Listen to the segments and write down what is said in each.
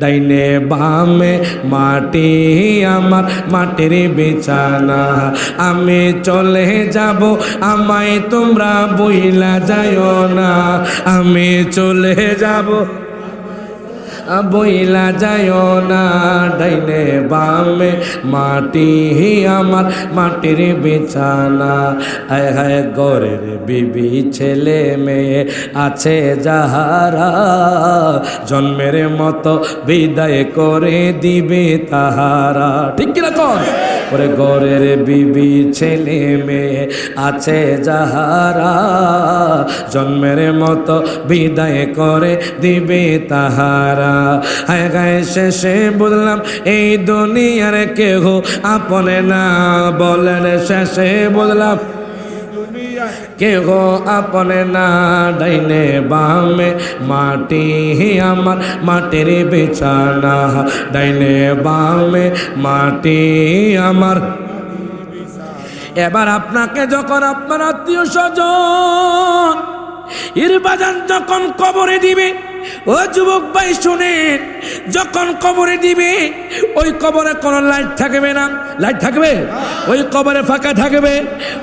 ডাইনে বামে মাটি আমার, মাটির বিছানা। আমি চলে যাব, আমায় তোমরা বইলা যায় না। আমি চলে যাব। বইলা যায় না, ডাইনে বামে মাটি আমার মাটির বিছানা। আয় হায় গরের বিবি, ছেলে মেয়ে আছে যাহারা, জন্মের মতো বিদায় করে দিবে তাহারা। ঠিক কিনা কর ওরে গরের বিবি ছেলে মেয়ে আছে যাহারা, জন্মের মতো বিদায় করে দিবে তাহারা। হায় গায়ে শেষে বললাম এই দুনিয়ার কেহ আপনে না বলেন শেষে বললাম কেহ আপনে না ডাইনে বামে, মাটি আমার মাটির বিছানা। ডাইনে বামে, মাটি আমার এবার আপনাকে যখন আপনার আত্মীয় স্বজন, ইরবাজান যখন কবরে দিবে ও যুবক ভাই, শুনেন, যখন কবরে দিবে, ওই কবরে কোনো লাইট থাকবে না। লাইট থাকবে? ওই কবরে ফাঁকা থাকবে,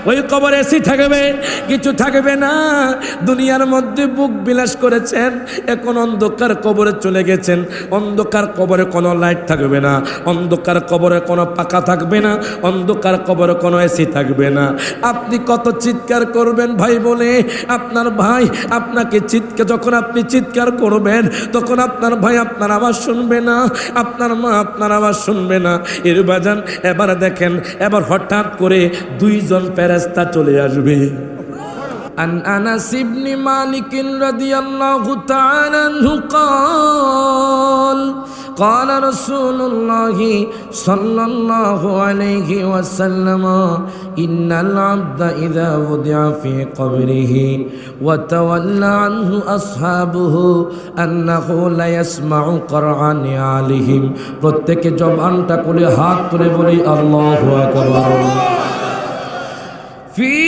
ওই কবরে এসি থাকবে, কিছু থাকবে না। দুনিয়ার মধ্যে বুক বিলাস করেছেন, এখন অন্ধকার কবরে চলে গেছেন। অন্ধকার কবরে কোনো লাইট থাকবে না, অন্ধকার কবরে কোনো পাকা থাকবে না, অন্ধকার কবরে কোনো এসি থাকবে না। আপনি কত চিৎকার করবেন ভাই বলে, আপনার ভাই আপনাকে চিৎকার যখন আপনি চিৎকার করবেন তখন আপনার ভাই আপনার আওয়াজ শুনবে না, আপনার মা আপনার আওয়াজ শুনবে না। এর বাজান, এবার দেখেন, এবার হঠাৎ করে দুইজন প্যারাস্তা চলে আসবে। عن انس بن مالك رضي الله تعالى عنه قال قال رسول الله صلى الله عليه وسلم ان العبد اذا وضع في قبره وتولى عنه اصحابه انه لا يسمع قرعا عليهم প্রত্যেকে জবানটা করে হাত তুলে বলি আল্লাহু আকবার في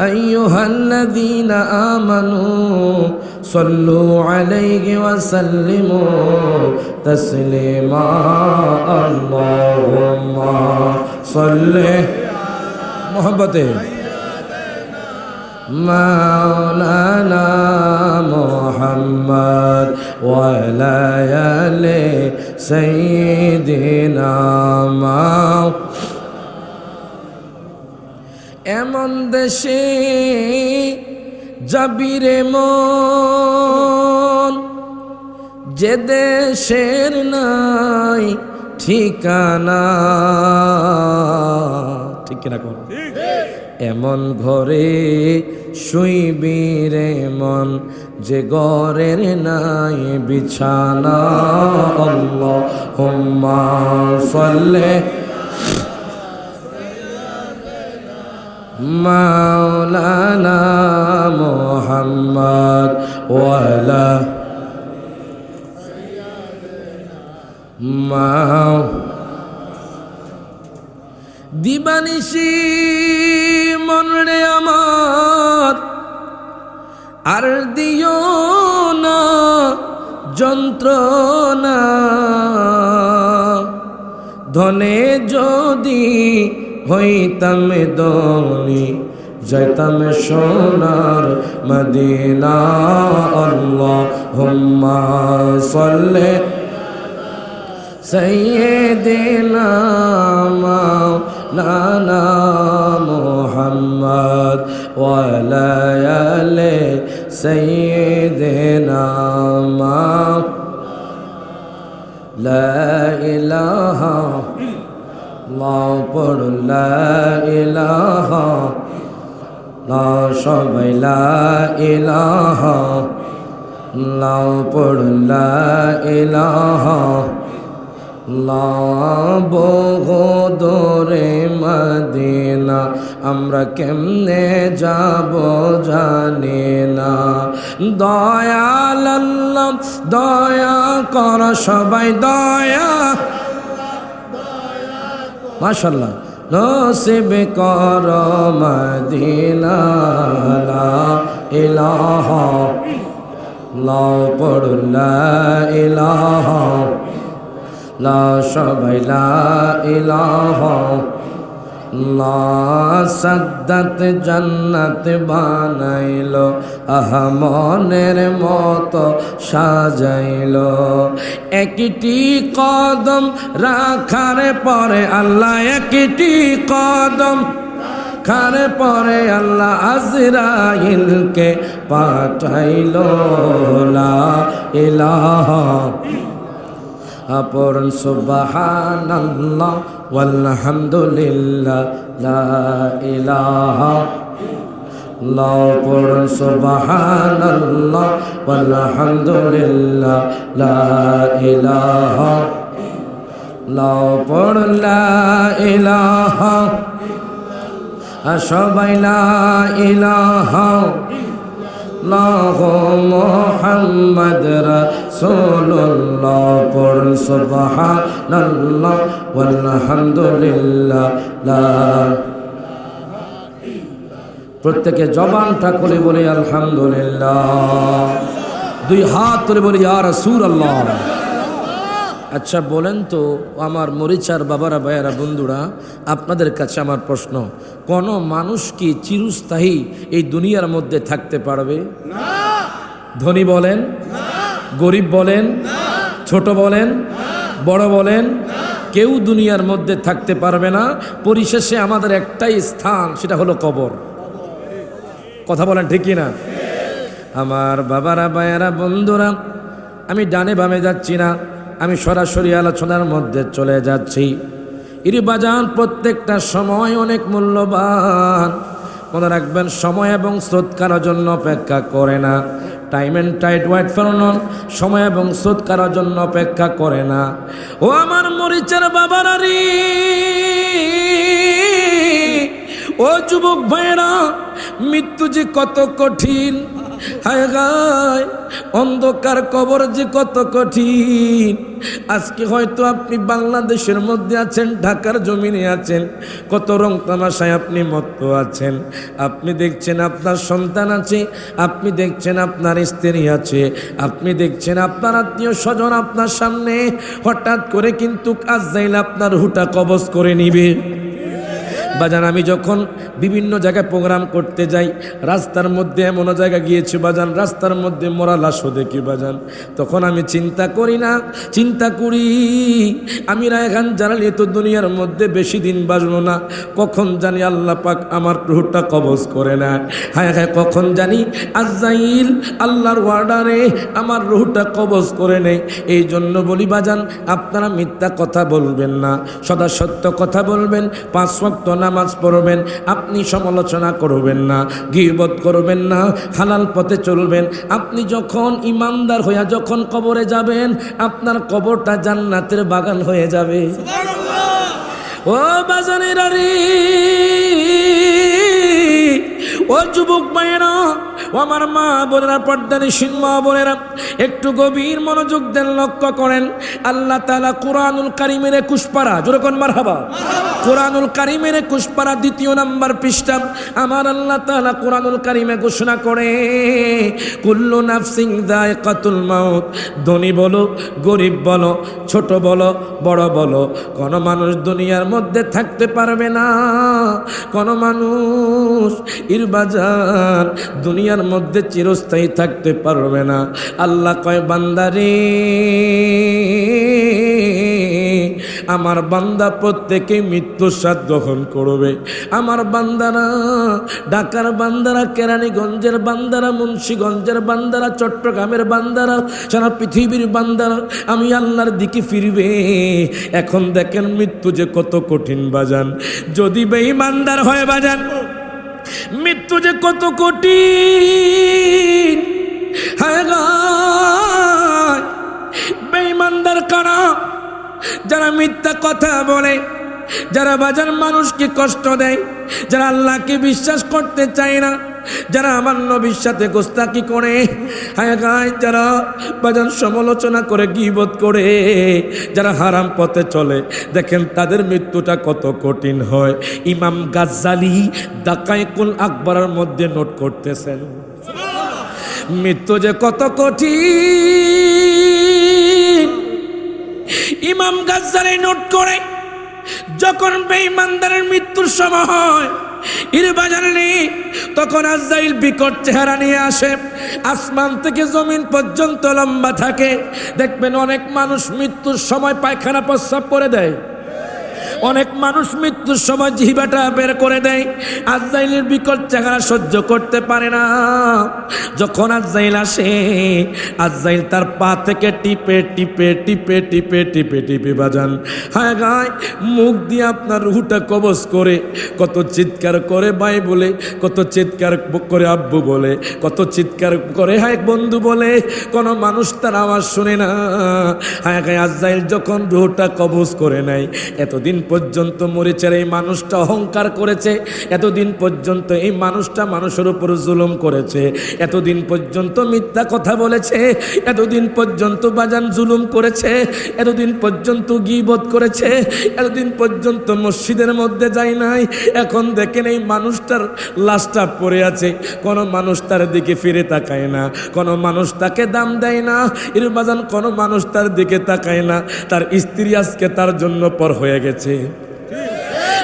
أيها الذين آمنوا صلوا عليه وسلموا تسليما. اللهم صل محبته. مولانا محمد وعلى آل سيدنا محمد. এমন দেশে যাবিরে মন? যে দেশের নাই ঠিকানা। ঠিক কিনা কর এমন ঘরে শুইবি মন, যে ঘরের নাই বিছানা। আল্লাহ হুম্মা সাল্লে মাওলানা মোহাম্মদ ওয়ালা মাও দিবানিশি মনরে আমার আর দিও না যন্ত্রণা। ধনে যদি হইতাম দলি, যাইতাম সোনার মদিনা। আল্লাহ হুম্মা সল্লে সৈয়দিনা মাওলানা মুহাম্মদ ওয়ালায়ালে সৈয়দিনা মা লা ইলাহা আল্লাহ পড়লা ইলাহ সবাইলা এলাহ লা ইলাহ লা পড়লা ইলাহ দরে মদিনা, আমরা কেমনে যাব জানি না। দয়াল দয়া কর সবাই, দয়া মাশাল্লাহ নসিব কর মদিনা ইলাহ লাও লা ইলাহ লা সবাই ইলাহা সাদ্দাত জান্নাত বানাইল আহমনের মতো সাজাইল। একটি কদম রাখার পরে আল্লাহ, একটি কদম খারে পরে আল্লাহ আজরাইলকে পাঠাইল। লা ইলাহা আপন সুবহানাল্লাহ ওয়ালহামদুলিল্লাহ, লা ইলাহা লা পড়ুন সুবহানাল্লাহ, ওয়ালহামদুলিল্লাহ, লা ইলাহা লা পড়ুন লা ইলাহা সবাই লা ইলাহা লাহ মোহাম্মদ রসুল্লাহ পড় সুবহানাল্লাহ ওয়ালহামদুলিল্লাহ লা প্রত্যেকে জবানটা করে বলে আলহামদুলিল্লাহ। দুই হাত তুলে বলি আর সুর আল্লাহ আচ্ছা বলেন তো আমার মরিচার বাবারা ভাইয়ারা বন্ধুরা আপনাদের কাছে আমার প্রশ্ন কোন মানুষ কি চিরস্থায়ী এই দুনিয়ার মধ্যে থাকতে পারবে? ধনী বলেন? গরিব বলেন, ছোট বলেন, বড় বলেন, কেউ দুনিয়ার মধ্যে থাকতে পারবে না। পরিশেষে আমাদের একটাই স্থান, সেটা হলো কবর। কথা বলেন ঠিকই না আমার বাবারা ভাইয়ারা বন্ধুরা, আমি ডানে বামে যাচ্ছি না, আমি সরাসরি আলোচনার মধ্যে চলে যাচ্ছি। ইরি বাজান, প্রত্যেকটা সময় অনেক মূল্যবান। মনে রাখবেন, সময় এবং স্রোত জন্য অপেক্ষা করে না। টাইম অ্যান্ড টাইট ওয়াইট ফেরানোর সময় এবং শোধ করার জন্য অপেক্ষা করে না। ও আমার মরিচের বাবার ও যুবক ভাইরা মৃত্যু যে কত কঠিন হায় গায়, অন্ধকার কবর যে কত কঠিন। আজকে হয়তো আপনি বাংলাদেশের মধ্যে আছেন, ঢাকার জমিনে আছেন, কত রং তামাশায় আপনি মত্ত আছেন। আপনি দেখছেন আপনার সন্তান আছে, আপনি দেখছেন আপনার স্ত্রী আছে, আপনি দেখছেন আপনার আত্মীয় স্বজন আপনার সামনে, হঠাৎ করে কিন্তু কাজ যাইলে আপনার হুটা কবজ করে নিবে। বাজান, আমি যখন বিভিন্ন জায়গায় প্রোগ্রাম করতে যাই, রাস্তার মধ্যে এমন জায়গা গিয়েছি, বাজান, রাস্তার মধ্যে মরা লাশও দেখি, বাজান। তখন আমি চিন্তা করি না, চিন্তা করি, আমি রায়খান জানালি তো দুনিয়ার মধ্যে বেশি দিন বাঁচবো না। কখন জানি আল্লাহ পাক আমার রুহটা কবজ করে না হ্যাঁ হ্যাঁ কখন জানি আজাইল আল্লাহর ওয়ার্ডারে আমার রুহটা কবজ করে নেই এই জন্য বলি, বাজান, আপনারা মিথ্যা কথা বলবেন না, সদা সত্য কথা বলবেন। পাঁচ ওয়াক্ত নামাজ পড়বেন আপনি সমালোচনা করবেন না গিবত করবেন না হালাল পথে চলবেন। আপনি যখন ইমানদার হইয়া যখন কবরে যাবেন আপনার কবরটা জান্নাতের বাগান হয়ে যাবে। ও বাজানের ও যুবক মায়েরা ও আমার মা বোনেরা পর্দানি সিনমা বোনেরা, একটু গভীর মনোযোগ দেন, লক্ষ্য করেন, আল্লাহ তালা কোরআনুল কারিমের একুশ পারা যেরকম মার হাবা কোরআনুল কারিমের একুশ পারা দ্বিতীয় নাম্বার পৃষ্ঠা, আমার আল্লাহ তালা কোরআনুল কারিমে ঘোষণা করে, কুল্লু নাফসিং দায় কাতুল মাউত, ধনী বলো, গরিব বলো, ছোট বলো, বড় বলো, কোনো মানুষ দুনিয়ার মধ্যে থাকতে পারবে না, কোনো মানুষ ইরবাজার দুনিয়ার মধ্যে চিরস্থায়ী থাকতে পারবে না। আল্লাহ কয়, বান্দারে, আমার বান্দা প্রত্যেকে মৃত্যুর স্বাদ গ্রহণ করবে। আমার বান্দারা, ঢাকার বান্দারা, কেরানীগঞ্জের বান্দারা, মুন্সীগঞ্জের বান্দারা, চট্টগ্রামের বান্দারা, সারা পৃথিবীর বান্দারা, আমি আল্লাহর দিকে ফিরবে। এখন দেখেন মৃত্যু যে কত কঠিন বাজান। যদি বেঈমানদার হয় বাজান মৃত্যু যে কত কঠিন। হায় বেঈমানদার কারা যারা মিথ্যা কথা বলে যারা বাজার মানুষকে কষ্ট দেয়, যারা আল্লাহকে বিশ্বাস করতে চায় না, যারা আমার নবীর সাথে গোস্তাকি করে, হায় গায় যারা বাজার সমালোচনা করে, গিবত করে, যারা হারাম পথে চলে, দেখেন তাদের মৃত্যুটা কত কঠিন হয়। ইমাম গাজ্জালি দাকাইকুল আকবরের মধ্যে নোট করতেছেন। মৃত্যু যে কত কঠিন। ইমাম গাজ্জালি নোট করে যখন বেঈমানদারের মৃত্যুর সময় হয়, ইর বাজার নেই তখন আজাইল বিকট চেহারা নিয়ে আসে। আসমান থেকে জমিন পর্যন্ত লম্বা থাকে। দেখবেন অনেক মানুষ মৃত্যুর সময় পায়খানা প্রস্রাব করে দেয়। অনেক মানুষ মৃত্যুর সময় জিহিবাটা বের করে দেয়। আজাইলের বিকট চেহারা সহ্য করতে পারে না। যখন আজাইল আসে আজাইল তার পা থেকে টিপে টিপে টিপে টিপে টিপে টিপে বাজান। হায় গায়, মুখ দিয়ে আপনার রুহুটা কবজ করে, কত চিৎকার করে ভাই বলে, কত চিৎকার করে আব্বু বলে, কত চিৎকার করে হায় বন্ধু বলে, কোনো মানুষ তার আওয়াজ শুনে না। হায় গায় আজাইল যখন রুহুটা কবজ করে নেয়, এতদিন পর্যন্ত মরিচের এই মানুষটা অহংকার করেছে। এতদিন পর্যন্ত এই মানুষটা মানুষের উপর জুলুম করেছে। এতদিন পর্যন্ত মিথ্যা কথা বলেছে। এতদিন পর্যন্ত বাজান জুলুম করেছে। এতদিন পর্যন্ত গিবত করেছে। এতদিন পর্যন্ত মসজিদের মধ্যে যায় নাই। এখন দেখেন এই মানুষটার লাশটা পড়ে আছে। কোনো মানুষ তার দিকে ফিরে তাকায় না। কোনো মানুষ তাকে দাম দেয় না। এর বাজান কোনো মানুষ তার দিকে তাকায় না। তার স্ত্রী আজকে তার জন্য পর হয়ে গেছে।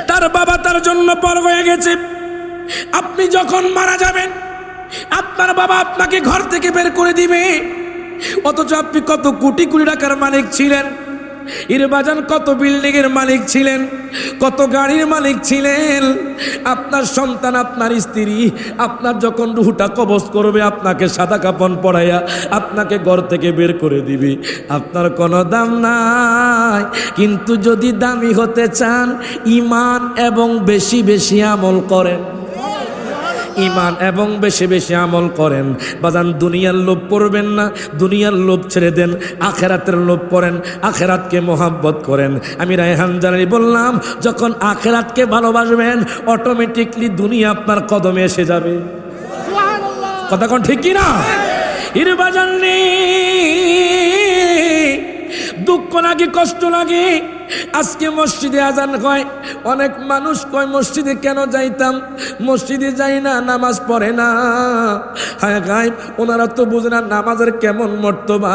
তার বাবা তার জন্য পর হয়ে গেছে। আপনি যখন মারা যাবেন, আপনার বাবা আপনাকে ঘর থেকে বের করে দিবে। অথচ আপনি কত কোটি কোটি টাকার মালিক ছিলেন। ইরবাজান কত বিল্ডিং এর মালিক ছিলেন? কত গাড়ির মালিক ছিলেন? আপনার সন্তান, আপনার স্ত্রী, আপনার যখন রুহুটা কবজ করবে, আপনাকে সাদা কাপন পড়াইয়া আপনাকে ঘর থেকে বের করে দিবে। আপনার কোনো দাম নাই। কিন্তু যদি দামি হতে চান ইমান এবং বেশি বেশি আমল করেন। ইমান এবং বেশি বেশি আমল করেন। বাজান দুনিয়ার লোভ পড়বেন না দুনিয়ার লোভ ছেড়ে দেন আখেরাতের লোভ করেন আখেরাতকে মোহাব্বত করেন। আমি রায়হান জানারি বললাম যখন আখেরাতকে ভালোবাসবেন অটোমেটিকলি দুনিয়া আপনার কদমে এসে যাবে। কথা কোন ঠিক কি না নেই দুঃখ লাগে, কষ্ট লাগে। আজকে মসজিদে আজান হয়। অনেক মানুষ কয়, মসজিদে কেন যাইতাম? মসজিদে যাই না, নামাজ পড়ে না। হায় গায় ওনারা তো বুঝে না নামাজের কেমন মর্তবা।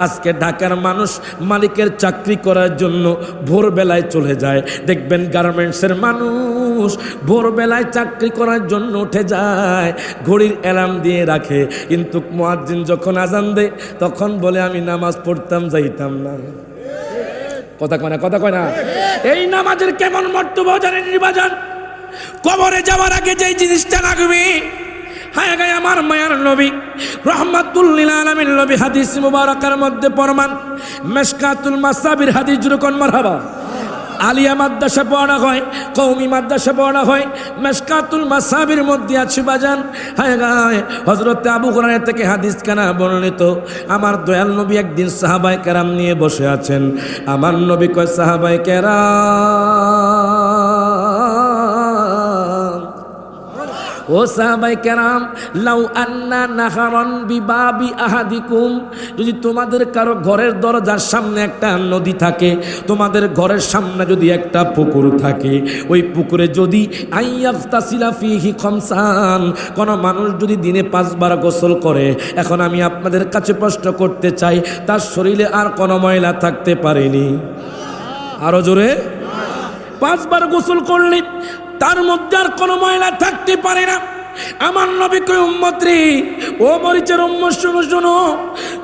আজকে ঢাকার মানুষ মালিকের চাকরি করার জন্য ভোরবেলায় চলে যায়। দেখবেন গার্মেন্টসের মানুষ। ভোরবেলায় চাকরি করার জন্য উঠে যায়, ঘড়ির অ্যালার্ম দিয়ে রাখে। কিন্তু মোয়াজ্জিন যখন আজান দেয়, তখন বলে, আমি নামাজ পড়তাম, যাইতাম না। কথা কয় না, কথা কয় না। এই নামাজের কেমন মর্তব্য জানেন নির্বাচন? কবরে যাওয়ার আগে যেই জিনিসটা লাগবে, হায় গায় আমার মায়ার নবী রহমাতুল্লিল আলমীর নবী হাদিস মুবারকার মধ্যে পরমান মেশকাতুল মাসাবির হাদিস জুরুকন মারহাবা। আলিয়া মাদ্রাসা পড়া হয় কৌমি মাদ্রাসা পড়া হয় মেসকাতুল মাসাবির মধ্যে আছে বাজান। হায় হজরত আবু কোরআনের থেকে হাদিস কানা বর্ণিত, আমার দয়াল নবী একদিন সাহাবাই কেরাম নিয়ে বসে আছেন। আমার নবী কয় সাহাবাই কেরাম ও সাহাবাই কেরাম, লাউ আন্না নাহারন বিবাবি আহাদিকুম। যদি তোমাদের কারও ঘরের দরজার সামনে একটা নদী থাকে, তোমাদের ঘরের সামনে যদি একটা পুকুর থাকে, ওই পুকুরে যদি আইয়াফতাসিলা কোনো মানুষ যদি দিনে পাঁচবার গোসল করে, এখন আমি আপনাদের কাছে প্রশ্ন করতে চাই, তার শরীরে আর কোনো ময়লা থাকতে পারেনি? আরও জোরে? পাঁচবার গোসল করলে তার মধ্যে আর কোনো ময়লা থাকতে পারে না। আমার নবী উম্মত্রী, ও মরিচের উম্ম শুনো শুনো।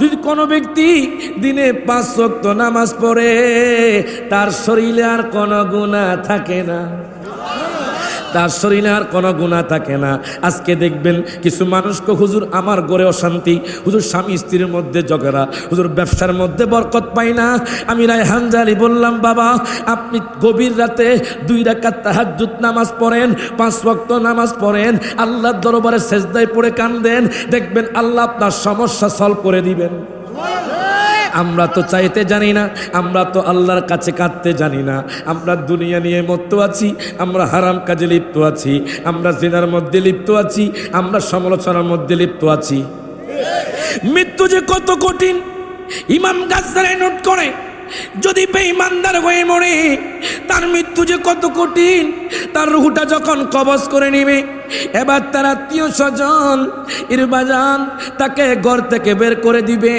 যদি কোনো ব্যক্তি দিনে পাঁচ শক্ত নামাজ পড়ে, তার শরীরে আর কোনো গুণা থাকে না। তার শরীরে আর কোনো গুণা থাকে না। আজকে দেখবেন কিছু মানুষকে হুজুর, আমার গড়ে অশান্তি হুজুর, স্বামী স্ত্রীর মধ্যে ঝগড়া। হুজুর, ব্যবসার মধ্যে বরকত পাই না। আমি রায় হানজালি বললাম, বাবা, আপনি গভীর রাতে দুই রাকাত তাহাজ্জুদ নামাজ পড়েন, পাঁচ ওয়াক্ত নামাজ পড়েন, আল্লাহর দরবারে সেজদায় পড়ে কান্দেন। দেখবেন আল্লাহ আপনার সমস্যা সলভ করে দিবেন। আমরা তো চাইতে জানি না, আমরা তো আল্লাহর কাছে কাঁদতে জানি না। আমরা দুনিয়া নিয়ে মত্ত আছি, আমরা হারাম কাজে লিপ্ত আছি, আমরা জেনার মধ্যে লিপ্ত আছি, আমরা সমালোচনার মধ্যে লিপ্ত আছি। মৃত্যু যে কত কঠিন, ইমাম গাছদারায় নোট করে যদি বেঈমানদার হয়ে মরে, তার মৃত্যু যে কত কঠিন, তার রুহুটা যখন কবজ করে নেবে, এবার তার আত্মীয় স্বজন ইরবাজান তাকে ঘর থেকে বের করে দিবে।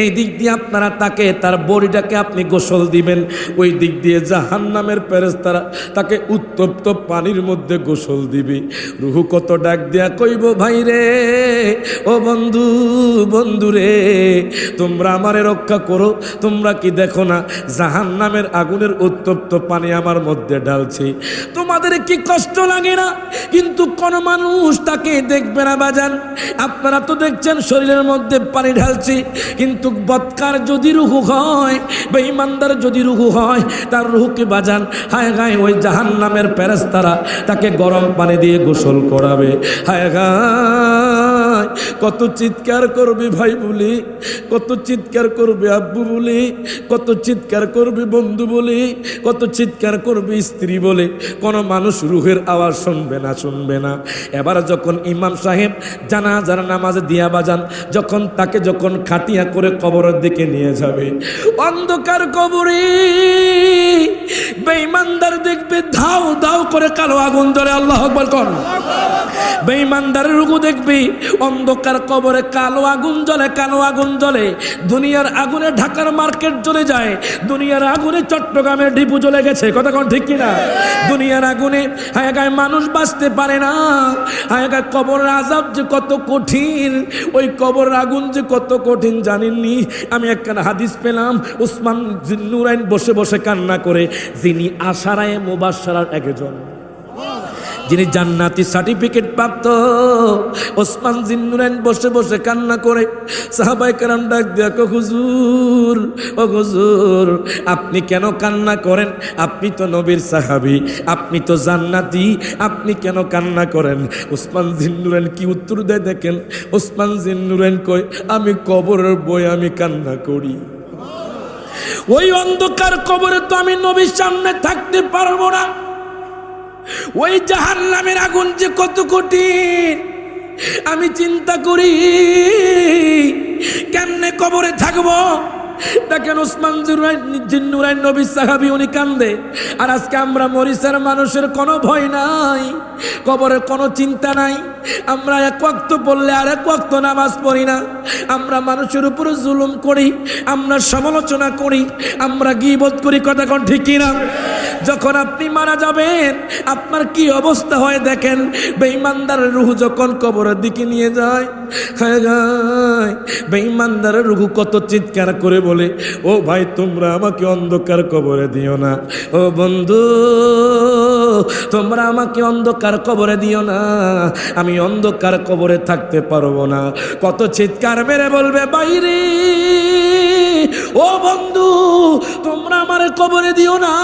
এই দিক দিয়ে আপনারা তাকে, তার বডিটাকে আপনি গোসল দিবেন, ওই দিক দিয়ে জাহান নামের প্যারেস তারা তাকে উত্তপ্ত পানির মধ্যে গোসল দিবে। রুহু কত ডাক দেয়া কইব, ভাই রে, ও বন্ধু বন্ধু রে, তোমরা আমারে রক্ষা করো, তোমরা কি দেখো না জাহান নামের আগুনের উত্তপ্ত পানি আমার মধ্যে ঢালছে? তোমাদের কি কষ্ট লাগে না? কিন্তু কোন মানুষ তাকে দেখবে না বাজান। আপনারা তো দেখছেন শরীরের মধ্যে পানি ঢালছে, কিন্তু বৎকার যদি রুহু হয় বা ইমানদার যদি রুহু হয়, তার রুহুকে বাজান? হায় গায়ে, ওই জাহান নামের প্যারেস্তারা তাকে গরম পানি দিয়ে গোসল করাবে। হায় গায়। কত চিৎকার করবে ভাই বলি, কত চিৎকার করবে আব্বু বলি, কত চিৎকার করবে বন্ধু বলি, কত চিৎকার করবে স্ত্রী বলে। কোনো মানুষ রুহের আওয়াজ শুনবে না শুনবে না। এবার যখন ইমাম সাহেব জানাজার নামাজ দিয়া বাজান, যখন তাকে যখন খাটিয়া করে কবরের দিকে নিয়ে যাবে, অন্ধকার কবরে বেঈমানদার দেখবে ধাও ধাও করে কালো আগুন জ্বলে আল্লাহ আকবার কর বেঈমানদারের রুগু দেখবি অন্ধকার কবরে কালো আগুন জ্বলে, কালো আগুন জ্বলে। দুনিয়ার আগুনে ঢাকার মার্কেট জ্বলে যায়। দুনিয়ার আগুনে চট্টগ্রামের ডিপু জ্বলে গেছে। কথা কোন ঠিক কিনা? দুনিয়ার আগুনে হায়াগায় মানুষ বাঁচতে পারে না। হায়াগায় কবর আজাব যে কত কঠিন, ওই কবর আগুন যে কত কঠিন জানেননি? আমি একখানা হাদিস পেলাম, উসমান জিন্নুরাইন বসে বসে কান্না করে, যিনি আশারায় মুবাসারার একজন। যিনি জান্নাতি সার্টিফিকেট প্রাপ্ত, ওসমান জিন্নুরাইন বসে বসে কান্না করে সাহাবাই কারাম ডাক দেখো হুজুর, ও হুজুর, আপনি কেন কান্না করেন? আপনি তো নবীর সাহাবি, আপনি তো জান্নাতি, আপনি কেন কান্না করেন? ওসমান জিন্নুরাইন কি উত্তর দেয় দেখেন? ওসমান জিন্নুরাইন কয়, আমি কবরের বই আমি কান্না করি। ওই অন্ধকার কবরে তো আমি নবীর সামনে থাকতে পারব না। ওই জাহার নামের আগুন যে কত কঠিন, আমি চিন্তা করি, কেমনে কবরে থাকব? দেখেন ওসমান জিন্নুরাইন নবী সাহাবি উনি কান্দে, আর আজকে আমরা মরিসের মানুষের কোনো ভয় নাই, কবরের কোনো চিন্তা নাই। আমরা এক ওয়াক্ত পড়লে আর এক ওয়াক্ত নামাজ পড়ি না। আমরা মানুষের উপরে জুলুম করি, আমরা সমালোচনা করি, আমরা গিবোধ করি, কথা কোন ঠিক কিনা? যখন আপনি মারা যাবেন, আপনার কি অবস্থা হয় দেখেন? বেঈমানদারের রুহু যখন কবরের দিকে নিয়ে যায় গায় বেঈমানদারের রুহু কত চিৎকার করে বলে, ও ভাই, তোমরা আমাকে অন্ধকার কবরে দিও না। ও বন্ধু, তোমরা আমাকে অন্ধকার কবরে দিও না। আমি অন্ধকার কবরে থাকতে পারব না। কত চিৎকার মেরে বলবে, বাইরে, ও বন্ধু, তোমরা আমার কবরে দিও না।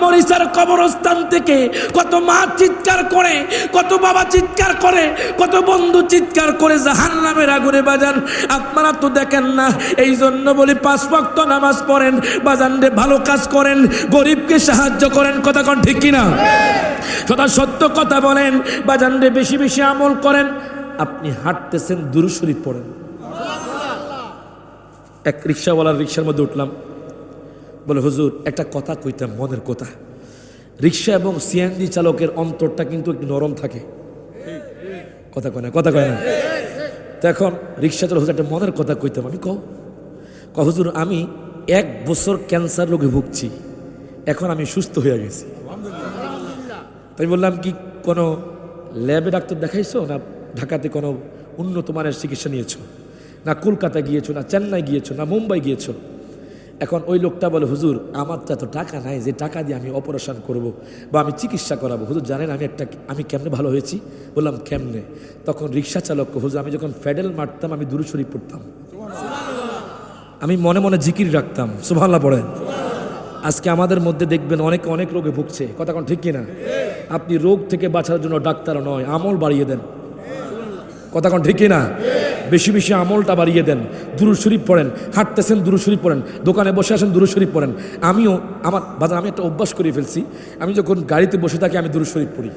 মরিচার কবরস্থান থেকে কত মা চিৎকার করে, কত বাবা চিৎকার করে, কত বন্ধু চিৎকার করে জাহান নামের আগুনে বাজান। আপনারা তো দেখেন না এই জন্য বলি পাঁচ নামাজ পড়েন, বাজান ভালো কাজ করেন, গরিবকে সাহায্য করেন, কথা কন ঠিক কিনা? সদা সত্য কথা বলেন, বাজান রে বেশি বেশি আমল করেন। আপনি হাঁটতেছেন দুরুশরী পড়েন। এক রিক্সাওয়ালার রিক্সার মধ্যে উঠলাম। বলে, হুজুর, একটা কথা কইতাম, মনের কথা। রিক্সা এবং সিএনজি চালকের অন্তরটা কিন্তু একটু নরম থাকে। কথা কয় না, কথা কয় না। তো এখন রিক্সা চালক একটা মনের কথা কইতাম, আমি কও। ক হুজুর, আমি এক বছর ক্যান্সার রোগে ভুগছি। এখন আমি সুস্থ হয়ে গেছি। তাই বললাম, কি কোনো ল্যাবে ডাক্তার দেখাইছো? না ঢাকাতে কোনো উন্নত মানের চিকিৎসা নিয়েছো? না কলকাতা গিয়েছো? না চেন্নাই গিয়েছো? না মুম্বাই গিয়েছো? এখন ওই লোকটা বলে, হুজুর, আমার তো এত টাকা নাই, যে টাকা দিয়ে আমি অপারেশন করব বা আমি চিকিৎসা করাবো। হুজুর, জানেন আমি একটা, আমি কেমনে ভালো হয়েছি? বললাম, কেমনে? তখন রিক্সা চালক, হুজুর, আমি যখন ফেডেল মারতাম, আমি দূরসরি পড়তাম। আমি মনে মনে জিকির রাখতাম। সুভাল্লা পড়েন। আজকে আমাদের মধ্যে দেখবেন অনেক অনেক রোগে ভুগছে। কথা কোন ঠিক কিনা? আপনি রোগ থেকে বাঁচার জন্য ডাক্তার নয়, আমল বাড়িয়ে দেন। কথা কোন ঠিক কিনা? বেশি বেশি আমলটা বাড়িয়ে দেন। দুরু শরীফ পড়েন, হাঁটতেছেন দুরু শরীফ পড়েন, দোকানে বসে আসেন দুরু শরীফ পড়েন। আমিও, আমার, বাজার, আমি একটা অভ্যাস করে ফেলছি। আমি যখন গাড়িতে বসে থাকি, আমি দুরু শরীফ পড়ি।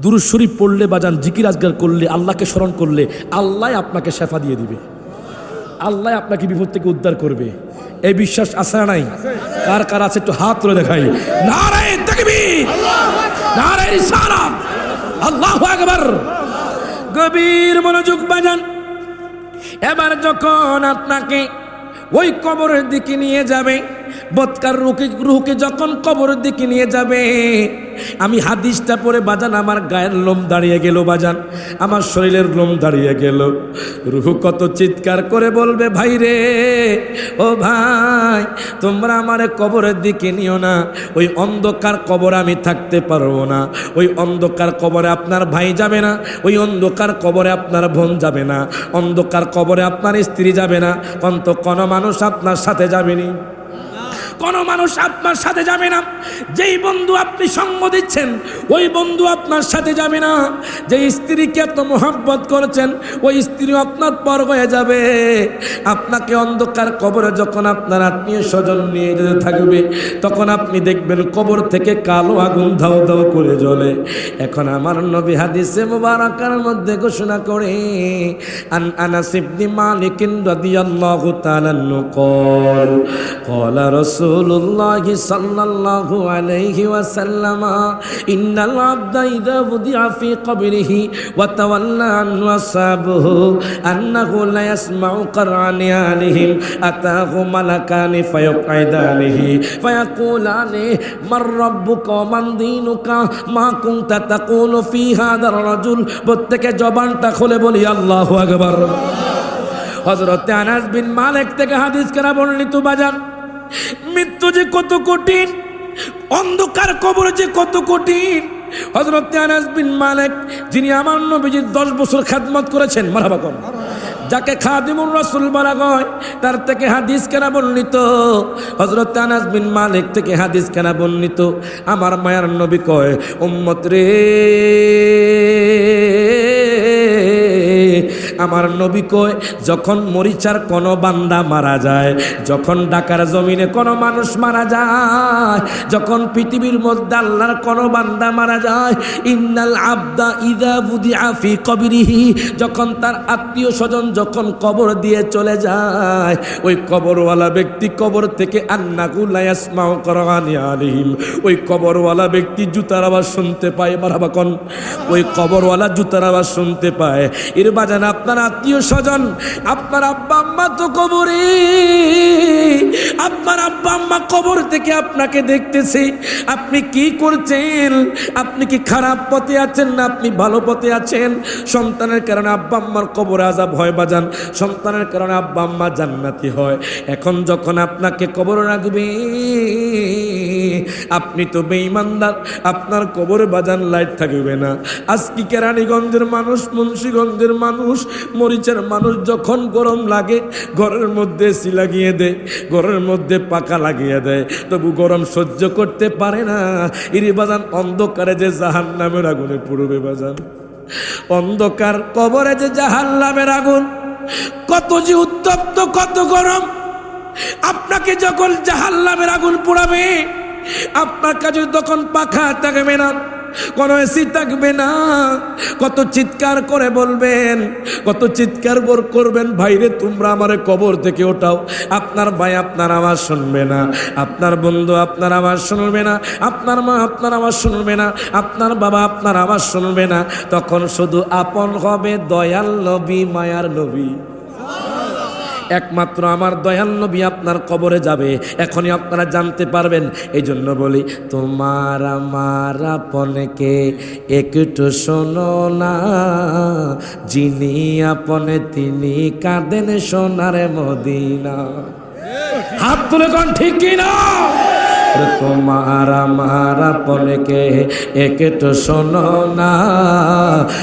দুরুদ শরীফ পড়লে, বাজান, জিকির আজগার করলে, আল্লাহকে স্মরণ করলে, আল্লাহ আপনাকে শেফা দিয়ে দিবে। আল্লাহ আপনাকে বিপদ থেকে উদ্ধার করবে। এই বিশ্বাস আছে না নাই? কার কার আছে একটু হাত তুলে দেখাই। নারায় দেখবি নারায়ণ রিসালাত। আল্লাহু গভীর মনোযোগ বাজান। এবার যখন আপনাকে ওই কবরের দিকে নিয়ে যাবে বৎকার রুকে রুহকে যখন কবরের দিকে নিয়ে যাবে, আমি হাদিসটা পরে বাজান, আমার গায়ের লোম দাঁড়িয়ে গেল বাজান, আমার শরীরের লোম দাঁড়িয়ে গেল। রুহু কত চিৎকার করে বলবে, ভাই রে, ও ভাই, তোমরা আমারে কবরের দিকে নিও না, ওই অন্ধকার কবর আমি থাকতে পারব না, ওই অন্ধকার কবরে আপনার ভাই যাবে না, ওই অন্ধকার কবরে আপনার বোন যাবে না, অন্ধকার কবরে আপনার স্ত্রী যাবে না অন্ত কোনো মানুষ আপনার সাথে যাবেনি কোনো মানুষ আপনার সাথে যাবে না যেই বন্ধু আপনি সঙ্গ দিচ্ছেন ওই বন্ধু আপনার সাথে যাবে না যে স্ত্রীকে এত মোহাব্বত করেছেন ওই স্ত্রী আপনার পর হয়ে যাবে আপনাকে অন্ধকার কবরে যখন আপনার আত্মীয় স্বজন নিয়ে যেতে থাকবে তখন আপনি দেখবেন কবর থেকে কালো আগুন ধাও ধাও করে জ্বলে এখন আমার নবী হাদিসে মুবারাকার মধ্যে ঘোষণা করে আন আনাস ইবনে মালিক রাদিয়াল্লাহু তাআলা قال قال رسول রসুল্লাহ সাল্লাল্লাহু আলাইহি ওয়াসাল্লাম, ইন্নাল আবদা ইদা বুদিআ ফি কবরিহি ওয়া তাওয়াল্লা আনহু আসহাবুহু আন্নাহু লা ইয়াসমাউ কারআনি আলাইহিম আতাহু মালাকানি ফায়ুকাইদানিহি ফায়াকুলানি মার রাব্বুকা মান দীনুকা, মা কুনতা তাকুলু ফি হাদার রাজুল প্রত্যেকে জবানটা খুলে বলি, আল্লাহ আকবার। হজরত আনাস বিন মালিক থেকে হাদিস করা বর্ণিত বাজান মৃত্যু যে কত কঠিন, অন্ধকার কবর যে কত কঠিন। হজরত আনাস বিন মালিক, যিনি আমার নবীজির দশ বছর খাদমত করেছেন মারাবা যাকে খাদিমুর রসুল বলা হয়, তার থেকে হাদিস কেনা বর্ণিত। হজরত আনাস বিন মালিক থেকে হাদিস কেনা বর্ণিত। আমার মায়ার নবী কয়, উম্মত রে। আমার নবী কয়, যখন মরিচার কোন বান্দা মারা যায়, যখন ডাকার জমিনে কোন মানুষ মারা যায়, যখন পৃথিবীর মধ্যে আল্লাহর কোন বান্দা মারা যায়, ইন্নাল আবদা ইদা বুদি আফি কবিরিহি, যখন তার আত্মীয় স্বজন যখন কবর দিয়ে চলে যায়, ওই কবরওয়ালা ব্যক্তি কবর থেকে আন্নাকুলায়াসমাও করানি আলিহিম ওই কবরওয়ালা ব্যক্তি জুতার আওয়াজ শুনতে পায় মারাবাকন ওই কবরওয়ালা জুতার আওয়াজ শুনতে পায়। এর বাজান আপনার আত্মীয় স্বজন, আপনার আব্বা আম্মা তো কবরে। আপনার আব্বা আম্মা কবর থেকে আপনাকে দেখতেছে। আপনি কি করছেন? আপনি কি খারাপ পথে আছেন না আপনি ভালো পথে আছেন? সন্তানের কারণে আব্বা আম্মার কবর আজাব হয় বাজান। সন্তানের কারণে আব্বা আম্মা জান্নাতি হয়। এখন যখন আপনাকে কবর রাখবে আপনি তো বেঈমানদার, আপনার কবরে বাজান লাইট থাকবে না। আজকে কেরানীগঞ্জের মানুষ, মুন্সীগঞ্জের মানুষ, মরিচের মানুষ যখন গরম লাগে, ঘরের মধ্যে এসি লাগিয়ে দেয়, ঘরের মধ্যে পাকা লাগিয়ে দেয়। তবু গরম সহ্য করতে পারে না। ইরি বাজান, অন্ধকারে যে জাহান নামের আগুনে পুড়বে বাজান। অন্ধকার কবরে যে জাহান নামের আগুন, কত যে উত্তপ্ত, কত গরম। আপনাকে যখন জাহাল্লামের আগুন পোড়াবে আপনার কাছে তখন পাখা থাকবে না, কোনো এসি থাকবে না, কত চিৎকার করে বলবেন, কত চিৎকার কর করবেন, ভাইরে, তোমরা আমারে কবর থেকে ওঠাও, আপনার ভাই আপনার আওয়াজ শুনবে না, আপনার বন্ধু আপনার আওয়াজ শুনবে না, আপনার মা আপনার আওয়াজ শুনবে না, আপনার বাবা আপনার আওয়াজ শুনবে না, তখন শুধু আপন হবে দয়াল নবী, মায়ার নবী। একমাত্র আমার দয়াল নবী আপনার কবরে যাবে। এখনই আপনারা জানতে পারবেন। এই জন্য বলি, তোমার আমার আপনকে একটু শোনো না। যিনি আপনে, তিনি কাঁদেন সোনার মদিনা। হাত তুলে কন, ঠিক কিনা? তোমার আমার আপনকে তো শোনো না।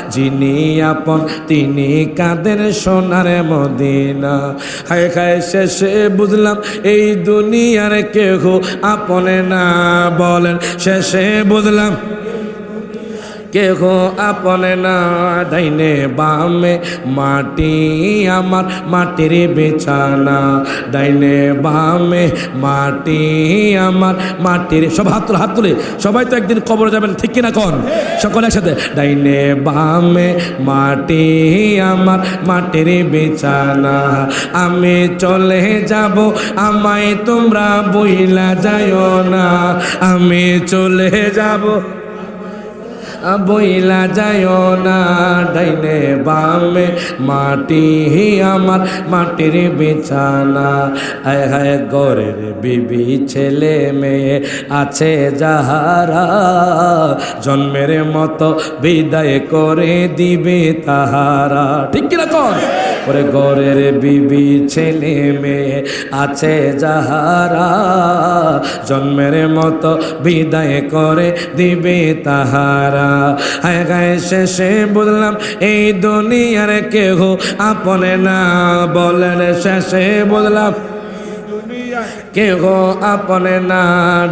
যিনি আপন, তিনি কাদের সোনার মদিনা। হায় খায় শেষে বুঝলাম এই দুনিয়ার কেহ আপনে না বলেন। শেষে বুঝলাম কেহ আপনে না ডাইনে বামে, মাটি আমার মাটির বিছানা। ডাইনে বামে, মাটি আমার মাটির সব হাত তুলে হাত তুলে। সবাই তো একদিন কবরে যাবেন, ঠিক কিনা কন? সকলে একসাথে। ডাইনে বামে, মাটি আমার মাটির বিছানা। আমি চলে যাব, আমায় তোমরা বইলা যাইও না। আমি চলে যাব বইলা যায় না, ডাইনে বামে মাটি হি আমার মাটির বিছানা। আয় হায় গরের বিবি ছেলে মেয়ে আছে যাহারা, জন্মের মতো বিদায় করে দিবে তাহারা। ঠিক কীরকম ওরে গরের বিবি ছেলে মেয়ে আছে যাহারা, জন্মের মতো বিদায় করে দিবে তাহারা। হায় গায়ে শেষে বুঝলাম এই দুনিয়ার কেহ আপনে না? বলেন, শেষে বুঝলাম কেহ আপনে না?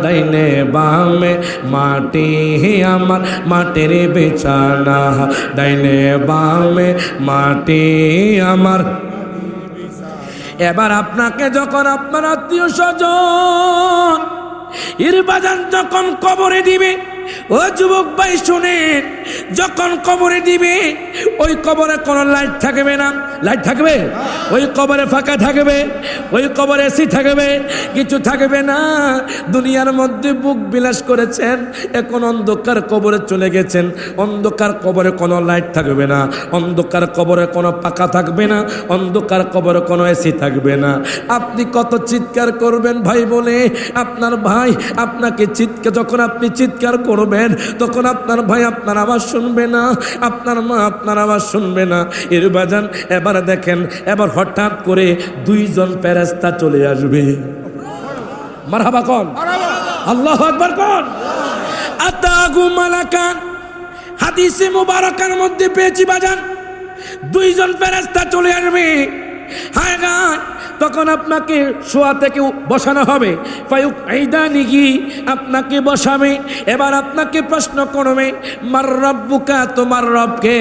ডাইনে বামে, মাটি আমার, মাটির বিছানা। ডাইনে বামে, মাটি আমার। এবার আপনাকে যখন আপনার আত্মীয় স্বজন, ইরবাজান যখন কবরে দিবে ও যুবক ভাই শুনেন। যখন কবরে দিবে, ওই কবরে কোনো লাইট থাকবে না। লাইট থাকবে? ওই কবরে ফাঁকা থাকবে, ওই কবরে এসি থাকবে, কিছু থাকবে না। দুনিয়ার মধ্যে বুক বিলাস করেছেন, এখন অন্ধকার কবরে চলে গেছেন। অন্ধকার কবরে কোনো লাইট থাকবে না, অন্ধকার কবরে কোনো পাকা থাকবে না, অন্ধকার কবরে কোনো এসি থাকবে না। আপনি কত চিৎকার করবেন ভাই বলে? আপনার ভাই আপনাকে চিৎকার যখন আপনি চিৎকার করবেন, তখন আপনার ভাই আপনার আওয়াজ শুনবে না। আপনার মা আপনার আওয়াজ শুনবে না। এর বাজান, এবার দেখেন, এবার হঠাৎ করে দুইজন প্যারাস্তা চলে আসবে। মারহাবা কন। আল্লাহ একবার কন। আতাগু মালাকান। হাদিসে মুবারকার মধ্যে পেয়েছি বাজান। দুইজন ফেরেস্তা চলে আসবে। হায় গায় তখন আপনাকে শোয়া থেকে বসানো হবে। ফায়ুক আইদানিগি আপনাকে বসাবে, এবার আপনাকে প্রশ্ন করবে, মার রব্বুকা তোমার রবকে।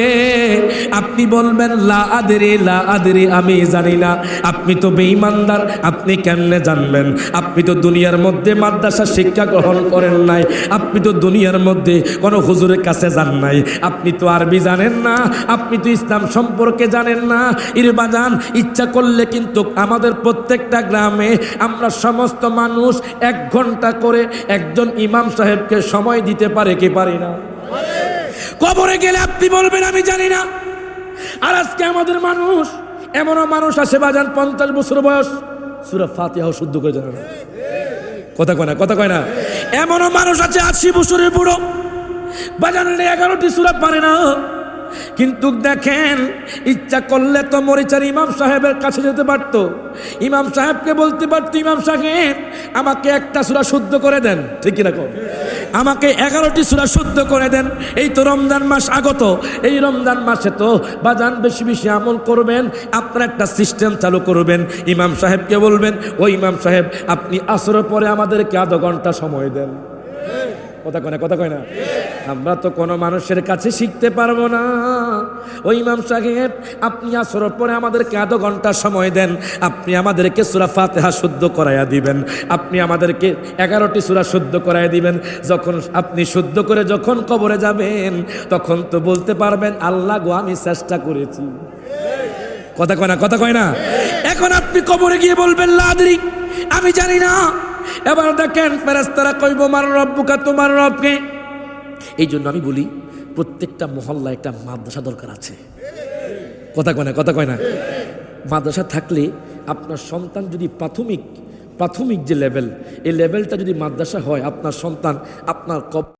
আপনি বলবেন, লা আদরে লা আদরে, আমি জানি না। আপনি তো বেঈমানদার, আপনি কেমনে জানবেন? আপনি তো দুনিয়ার মধ্যে মাদ্রাসা শিক্ষা গ্রহণ করেন নাই। আপনি তো দুনিয়ার মধ্যে কোনো হুজুরের কাছে যান নাই। আপনি তো আরবি জানেন না, আপনি তো ইসলাম সম্পর্কে জানেন না। ইরবাজান ইচ্ছা করলে কিন্তু আমাদের প্রত্যেকটা গ্রামে আমরা সমস্ত মানুষ এক ঘণ্টা করে একজন ইমাম সাহেবকে সময় দিতে পারে কি পারি না? কবরে গেলে আপনি বলবেন, আমি জানি না। আর আজকে আমাদের মানুষ, এমনও মানুষ আছে বাজান, পঞ্চাশ বছর বয়স। সুরা ফাতিহাও শুদ্ধ করে জানে না। কথা কয় না, কথা কয় না। এমনও মানুষ আছে আশি বছরের বুড়ো। বাজান এগারোটি সুরা পারে না। কিন্তু দেখেন, ইচ্ছা করলে তো মরিচার ইমাম সাহেবের কাছে যেতে পারত। ইমাম সাহেবকে বলতে পারত, ইমাম সাহেব, আমাকে একটা সুরা শুদ্ধ করে দেন। ঠিক কীরকম আমাকে এগারোটি সুরা শুদ্ধ করে দেন। এই তো রমজান মাস আগত। এই রমজান মাসে তো বাজান বেশি বেশি আমল করবেন, আপনার একটা সিস্টেম চালু করবেন। ইমাম সাহেবকে বলবেন ও ইমাম সাহেব, আপনি আসরের পরে আমাদেরকে আধ ঘণ্টা সময় দেন। কথা কয় না, কথা কয় না। আমরা তো কোনো মানুষের কাছে শিখতে পারব না। ওই ইমাম সাহেব, আপনি আসরের পরে আমাদেরকে আধ ঘণ্টা সময় দেন। আপনি আমাদেরকে সুরা ফাতেহা শুদ্ধ করাইয়া দিবেন। আপনি আমাদেরকে এগারোটি সুরা শুদ্ধ করাইয়া দিবেন। যখন আপনি শুদ্ধ করে যখন কবরে যাবেন, তখন তো বলতে পারবেন, আল্লাহ গো, আমি চেষ্টা করেছি। কথা কয় না, কথা কয় না। এখন আপনি কবরে গিয়ে বলবেন, লাদরি, আমি জানি না এবার দেখেন ফেরেস্তারা কইব, মার রব্বুকা, তোমার রবকে? এই জন্য আমি বলি, প্রত্যেকটা মহল্লা একটা মাদ্রাসা দরকার আছে। কথা কয় না, কথা কয় না। মাদ্রাসা থাকলে আপনার সন্তান যদি প্রাথমিক প্রাথমিক যে লেভেল এই লেভেলটা যদি মাদ্রাসা হয়, আপনার সন্তান আপনার কব